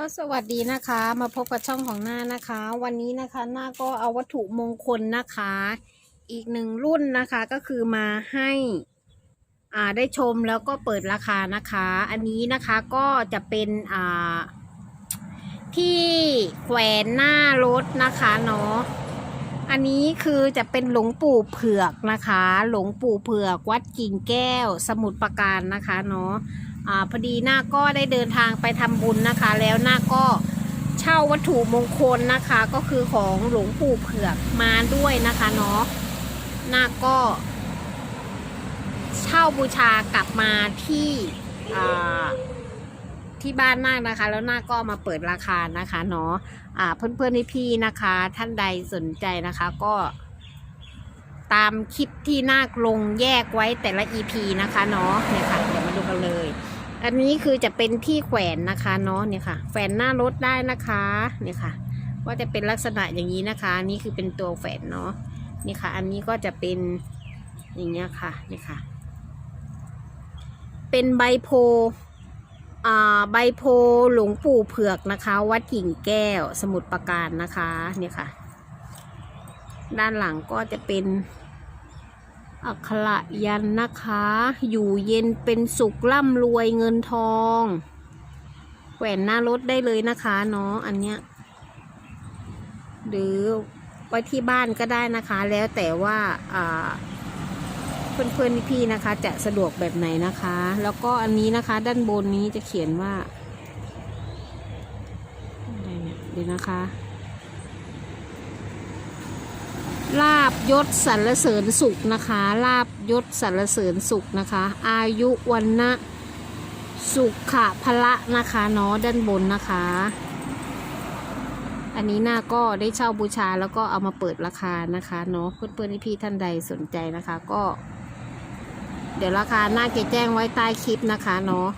ก็สวัสดีนะคะ มาพบกับช่องของหน้านะคะ วันนี้นะคะหน้าก็เอาวัตถุมงคลนะคะ อีกหนึ่งรุ่นนะคะก็คือมาให้อ่าได้ชมแล้วก็เปิดราคานะคะ อันนี้นะคะก็จะเป็นอ่าที่แขวนหน้ารถนะคะเนาะอันนี้คือจะเป็นหลวงปู่เผือกนะคะ หลวงปู่เผือกวัดกิ่งแก้ว สมุทรปราการนะคะเนาะ อพอดีหน้าก็ได้เดินทางไปทำบุญนะคะ แล้วหน้าก็เช่าวัตถุมงคลนะคะ ก็คือของหลวงปู่เผือกมาด้วยนะคะเนาะหน้าก็ เช่าบูชากลับมาที่ที่บ้านนาคนะคะ แล้วนาคก็มาเปิดราคานะคะเนาะอ่าเพื่อนๆพี่ๆนะคะ ท่านใดสนใจนะคะก็ตามคลิปที่นาคลงแยกไว้แต่ละ EP นะคะเนาะเนี่ยค่ะเดี๋ยว กันเลย อันนี้คือจะเป็นที่แขวนนะคะเนาะเนี่ยค่ะ แขวนหน้ารถได้นะคะเนี่ยค่ะ ว่าจะเป็นลักษณะอย่างนี้นะคะนนี่คือเป็นตัวแขวนเนาะนี่ค่ะ อันนี้ก็จะเป็นอย่างเงี้ยค่ะนี่ค่ะ เป็นใบโพอ่าใบโพหลวงปู่เผือกนะคะ วัดกิ่งแก้วสมุทรปราการนะคะ เนี่ยค่ะ ด้านหลังก็จะเป็น อักขระยันนะคะ อยู่เย็นเป็นสุขร่ำรวยเงินทองแขวนหน้ารถได้เลยนะคะเนาะอันเนี้ยหรือไว้ที่บ้านก็ได้นะคะ แล้วแต่ว่าอ่าเพื่อนๆพี่ๆนะคะ จะสะดวกแบบไหนนะคะ แล้วก็อันนี้นะคะ ด้านบนนี้จะเขียนว่าไรเนี่ยเดี๋ยวนะคะ ลาบยศสรรเสริญสุขนะคะ ลาบยศสรรเสริญสุขนะคะ อายุวันนะสุขะพละนะคะเนาะด้านบนนะคะ อันนี้หน้าก็ได้เช่าบูชาแล้วก็เอามาเปิดราคานะคะเนาะเพื่อนๆพี่ท่านใดสนใจนะคะก็ เดี๋ยวราคาหน้าจะแจ้งไว้ใต้คลิปนะคะเนาะ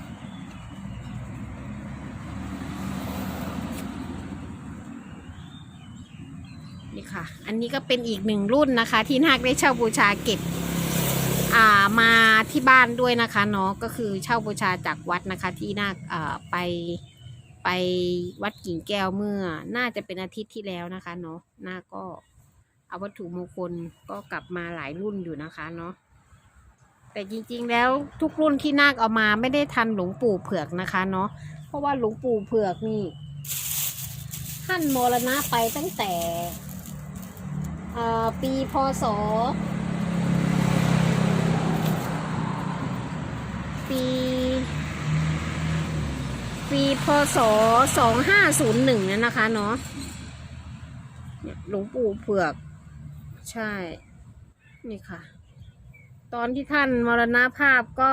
นี่ค่ะ อันนี้ก็เป็นอีกหนึ่งรุ่นนะคะ ที่นาคได้เช่าบูชาเก็บอ่ามาที่บ้านด้วยนะคะเนาะก็คือเช่าบูชาจากวัดนะคะ ที่นาคอ่าไปไปวัดกิ่งแก้วเมื่อ น่าจะเป็นอาทิตย์ที่แล้วนะคะเนาะนาคก็เอาวัตถุมงคลก็กลับมาหลายรุ่นอยู่นะคะเนาะแต่จริงๆแล้วทุกรุ่นที่นาคเอามาไม่ได้ทันหลวงปู่เผือกนะคะเนาะเพราะว่าหลวงปู่เผือกนี่ท่านมรณะไปตั้งแต่ ปีพศ ปี ปีพศสองห้าศูนย์หนึ่งนั่นนะคะเนาะหลวงปู่เผือก ใช่ นี่ค่ะ ตอนที่ท่านมรณภาพก็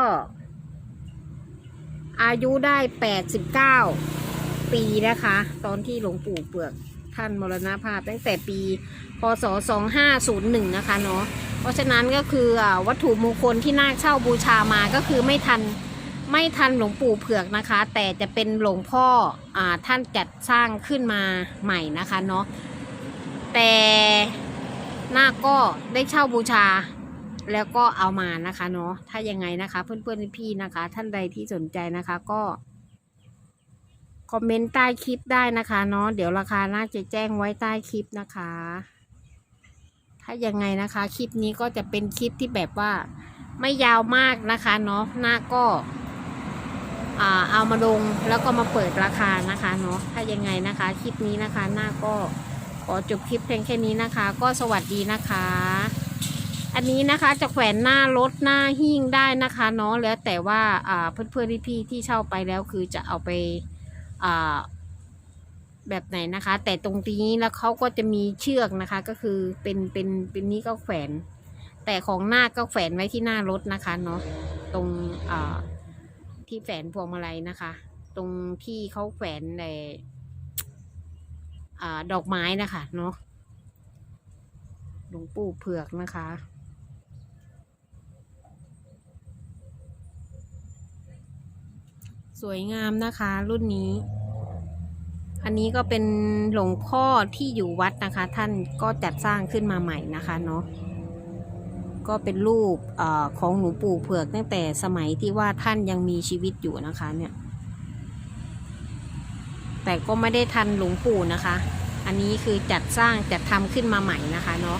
อายุได้แปดสิบเก้าปีนะคะ ตอนที่หลวงปู่เผือก ท่านมรณภาพตั้งแต่ปี พศ 2501 นะคะเนาะ เพราะฉะนั้นก็คือวัตถุมงคลที่นาคเช่าบูชามาก็คือไม่ทันไม่ทันหลวงปู่เผือกนะคะ แต่จะเป็นหลวงพ่ออท่านจัดสร้างขึ้นมาใหม่นะคะเนาะ แต่นาคก็ได้เช่าบูชาแล้วก็เอามานะคะเนาะ ถ้ายังไงนะคะ เพื่อนๆพี่ๆนะคะ ท่านใดที่สนใจนะคะก็ คอมเมนต์ใต้คลิปได้นะคะเนาะเดี๋ยวราคาน่าจะแจ้งไว้ใต้คลิปนะคะ ถ้ายังไงนะคะคลิปนี้ก็จะเป็นคลิปที่แบบว่าไม่ยาวมากนะคะเนาะหน้าก็าเอามาลงแล้วก็มาเปิดราคานะคะเนาะถ้ายังไงนะคะคลิปนี้นะคะหน้าก็ขอจบคลิปเพียงแค่นี้นะคะ ก็สวัสดีนะคะ อันนี้นะคะจะแขวนหน้ารถหน้าหิ้งได้นะคะเนาะแล้วแต่ว่าอ่าเพื่อนๆพี่ๆที่เช่าไปแล้วคือจะเอาไป แบบไหนนะคะ แต่ตรงนี้แล้วเขาก็จะมีเชือกนะคะ ก็คือเป็นเป็นเป็นนี้ก็แขวน แต่ของหน้าก็แขวนไว้ที่หน้ารถนะคะเนาะตรงที่แขวนพวงมาลัยนะคะ ตรงที่เขาแขวนในอ่ดอกไม้นะคะเนาะหลวงปู่เผือกนะคะสวยงามนะคะรุ่นนี้ อันนี้ก็เป็นหลวงพ่อที่อยู่วัดนะคะ ท่านก็จัดสร้างขึ้นมาใหม่นะคะเนาะก็เป็นรูปออของหลวงปู่เผือกตั้งแต่สมัยที่ว่าท่านยังมีชีวิตอยู่นะคะเนี่ย แต่ก็ไม่ได้ทันหลวงปู่นะคะ อันนี้คือจัดสร้างจัดทำขึ้นมาใหม่นะคะเนาะ